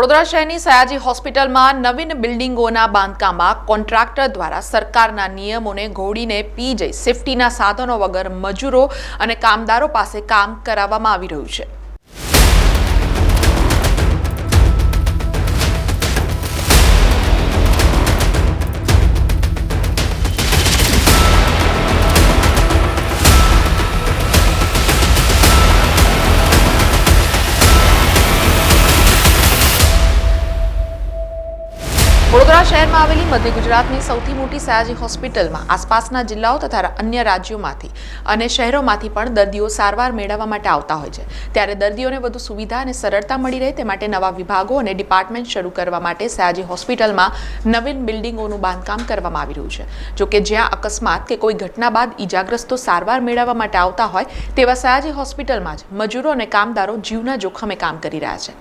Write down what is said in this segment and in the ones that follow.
વડોદરા શહેરની સયાજી હોસ્પિટલમાં નવીન બિલ્ડિંગોના બાંધકામમાં કોન્ટ્રાક્ટર દ્વારા સરકારના નિયમોને ઘોડીને પી જઈ સેફટીના સાધનો વગર મજૂરો અને કામદારો પાસે કામ કરાવવામાં આવી રહ્યું છે. વડોદરા શહેરમાં આવેલી મધ્ય ગુજરાતની સૌથી મોટી સયાજી હોસ્પિટલમાં આસપાસના જિલ્લાઓ તથા અન્ય રાજ્યોમાંથી અને શહેરોમાંથી પણ દર્દીઓ સારવાર મેળવવા માટે આવતા હોય છે. ત્યારે દર્દીઓને વધુ સુવિધા અને સરળતા મળી રહે તે માટે નવા વિભાગો અને ડિપાર્ટમેન્ટ શરૂ કરવા માટે સયાજી હોસ્પિટલમાં નવીન બિલ્ડિંગોનું બાંધકામ કરવામાં આવી રહ્યું છે. જોકે જ્યાં અકસ્માત કે કોઈ ઘટના બાદ ઈજાગ્રસ્તો સારવાર મેળવવા માટે આવતા હોય, તેવા સયાજી હોસ્પિટલમાં જ મજૂરો અને કામદારો જીવના જોખમે કામ કરી રહ્યા છે.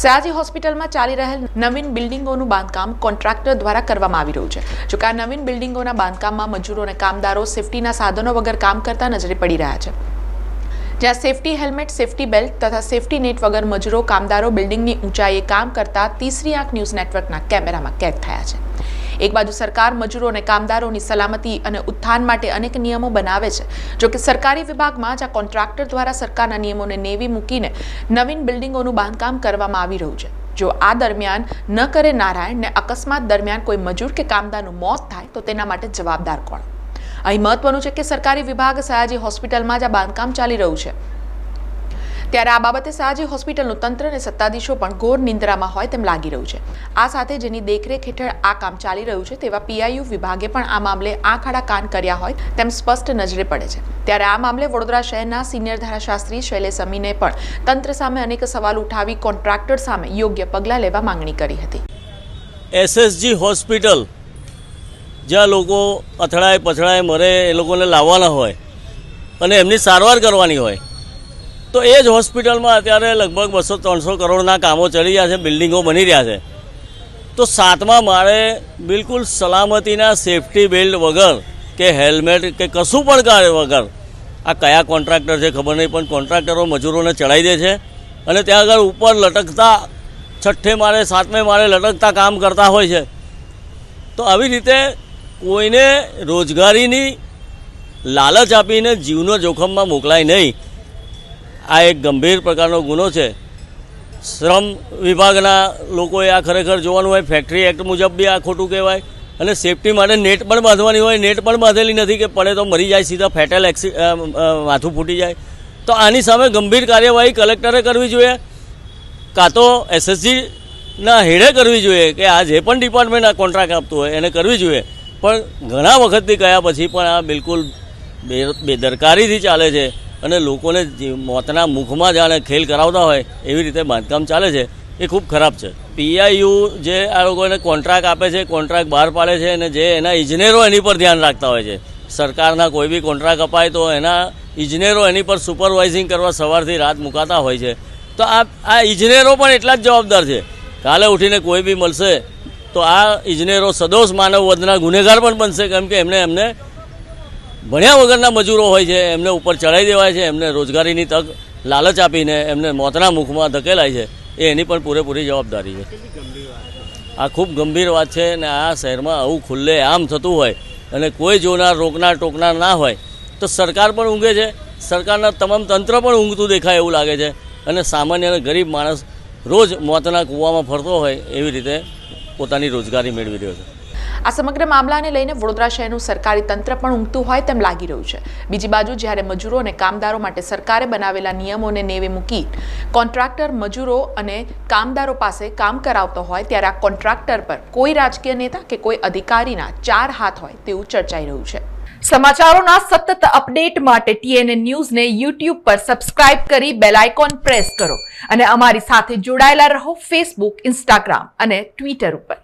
સયાજી હોસ્પિટલમાં ચાલી રહેલ નવીન બિલ્ડિંગોનું બાંધકામ કોન્ટ્રાક્ટર દ્વારા કરવામાં આવી રહ્યું છે. જો કે આ નવીન બિલ્ડિંગોના બાંધકામમાં મજૂરો અને કામદારો સેફટીના સાધનો વગર કામ કરતા નજરે પડી રહ્યા છે. જ્યાં સેફટી હેલ્મેટ, સેફટી બેલ્ટ તથા સેફટી નેટ વગર મજૂરો, કામદારો બિલ્ડિંગની ઊંચાઈએ કામ કરતા તીસરી આંખ ન્યૂઝ નેટવર્કના કેમેરામાં કેદ થયા છે. એક બાજુ સરકાર મજૂરો અને કામદારોની સલામતી અને ઉત્થાન માટે અનેક નિયમો બનાવે છે. જો કે સરકારી વિભાગમાં જ આ કોન્ટ્રાક્ટર દ્વારા સરકારના નિયમોને નેવી મૂકીને નવીન બિલ્ડિંગોનું બાંધકામ કરવામાં આવી રહ્યું છે. જો આ દરમિયાન ન કરે નારાયણ ને અકસ્માત દરમિયાન કોઈ મજૂર કે કામદારનું મોત થાય, તો તેના માટે જવાબદાર કોણ? અહીં મહત્વનું છે કે સરકારી વિભાગ સયાજી હોસ્પિટલમાં જ આ બાંધકામ ચાલી રહ્યું છે. ત્યારે આ બાબતે સયાજી હોસ્પિટલનું તંત્ર અને સત્તાધીશો પણ ઘોર નિંદ્રામાં હોય તેમ લાગી રહ્યું છે. આ સાથે જેની દેખરેખ હેઠળ આ કામ ચાલી રહ્યું છે તેવા પીઆઈયુ વિભાગે પણ આ મામલે આંખ આડા કાન કર્યા હોય તેમ સ્પષ્ટ નજરે પડે છે. ત્યારે આ મામલે વડોદરા શહેરના સિનિયર ધારાશાસ્ત્રી શૈલેષ અમીને પણ તંત્ર સામે અનેક સવાલ ઉઠાવી કોન્ટ્રાક્ટર સામે યોગ્ય પગલાં લેવા માંગણી કરી હતી. એસએસજી હોસ્પિટલ જ્યાં લોકો અથડાય પથડાય મરે એ લોકોને લાવવાના હોય અને એમની સારવાર કરવાની હોય તો એ જ હોસ્પિટલમાં અત્યારે લગભગ બસો ત્રણસો કરોડના કામો ચડી રહ્યા છે, બિલ્ડિંગો બની રહ્યા છે. તો સાતમાં મારે બિલકુલ સલામતીના સેફટી બેલ્ટ વગર કે હેલ્મેટ કે કશું પણ કાર્ય વગર, આ કયા કોન્ટ્રાક્ટર છે ખબર નહીં, પણ કોન્ટ્રાક્ટરો મજૂરોને ચડાવી દે છે અને ત્યાં આગળ ઉપર લટકતા છઠ્ઠે મારે સાતમે મારે લટકતા કામ કરતા હોય છે. તો આવી રીતે કોઈને રોજગારીની લાલચ આપીને જીવનો જોખમમાં મોકલાય નહીં. આ એક ગંભીર પ્રકારનો ગુનો છે. શ્રમ વિભાગના લોકોએ આ ખરેખર જોવાનું હોય, ફેક્ટરી એક્ટ મુજબ બી આ ખોટું કહેવાય અને સેફટી માટે નેટ પણ બાંધવાની હોય, નેટ પણ બાંધેલી નથી કે પડે તો મરી જાય, સીધા ફેટલ એક્સી માથું ફૂટી જાય. તો આની સામે ગંભીર કાર્યવાહી કલેક્ટરે કરવી જોઈએ, કાં તો એસએસજીના હેડે કરવી જોઈએ કે આ જે પણ ડિપાર્ટમેન્ટ આ કોન્ટ્રાક્ટ આપતું હોય એને કરવી જોઈએ. પણ ઘણા વખતથી ગયા પછી પણ આ બિલકુલ બેદરકારીથી ચાલે છે. અને લોકોને મોતના મુખમાં જાણે ખેલ કરાવતા હોય એવી રીતે બાંધકામ ચાલે છે, એ ખૂબ ખરાબ છે. પીઆઈયુ જે આ લોકોને કોન્ટ્રાક્ટ આપે છે કોન્ટ્રાક્ટ બહાર પાડે છે અને જે એના ઇજનેરો એની પર ધ્યાન રાખતા હોય છે. સરકારના કોઈ બી કોન્ટ્રાક્ટ અપાય તો એના ઇજનેરો એની પર સુપરવાઇઝિંગ કરવા સવારથી રાત મુકાતા હોય છે. તો આ આ ઇજનેરો પણ એટલા જ જવાબદાર છે. કાલે ઉઠીને કોઈ બી મળશે તો આ ઇજનેરો સદોષ માનવ વધના ગુનેગાર પણ બનશે, કેમ કે એમને એમને ભણ્યા વગરના મજૂરો હોય છે એમને ઉપર ચડાવી દેવાય છે એમને રોજગારીની તક લાલચ આપીને એમને મોતના મુખમાં ધકેલાય છે એ એની પણ પૂરેપૂરી જવાબદારી છે. આ ખૂબ ગંભીર વાત છે અને આ શહેરમાં આવું ખુલ્લે આમ થતું હોય અને કોઈ જોનાર રોકનાર ટોકનાર ના હોય તો સરકાર પણ ઊંઘે છે સરકારના તમામ તંત્ર પણ ઊંઘતું દેખાય એવું લાગે છે અને સામાન્ય અને ગરીબ માણસ રોજ મોતના કૂવામાં ફરતો હોય એવી રીતે પોતાની રોજગારી મેળવી રહ્યો છે. આ સમગ્ર મામલાને લઈને વડોદરા શહેરનું સરકારી તંત્ર પણ ઊંઘતું હોય તેમ લાગી રહ્યું છે. બીજી બાજુ જ્યારે મજૂરો અને કામદારો માટે સરકારે બનાવેલા નિયમોને નેવે મૂકી કોન્ટ્રાક્ટર મજૂરો અને કામદારો પાસે કામ કરાવતો હોય ત્યારે આ કોન્ટ્રાક્ટર પર કોઈ રાજકીય નેતા કે કોઈ અધિકારીના ચાર હાથ હોય તેવું ચર્ચાઈ રહ્યું છે. સમાચારોના સતત અપડેટ માટે ટીએનએ ન્યૂઝને યુટ્યુબ પર સબસ્ક્રાઇબ કરી બેલ આઇકોન પ્રેસ કરો અને અમારી સાથે જોડાયેલા રહો ફેસબુક, ઇન્સ્ટાગ્રામ અને ટ્વિટર ઉપર.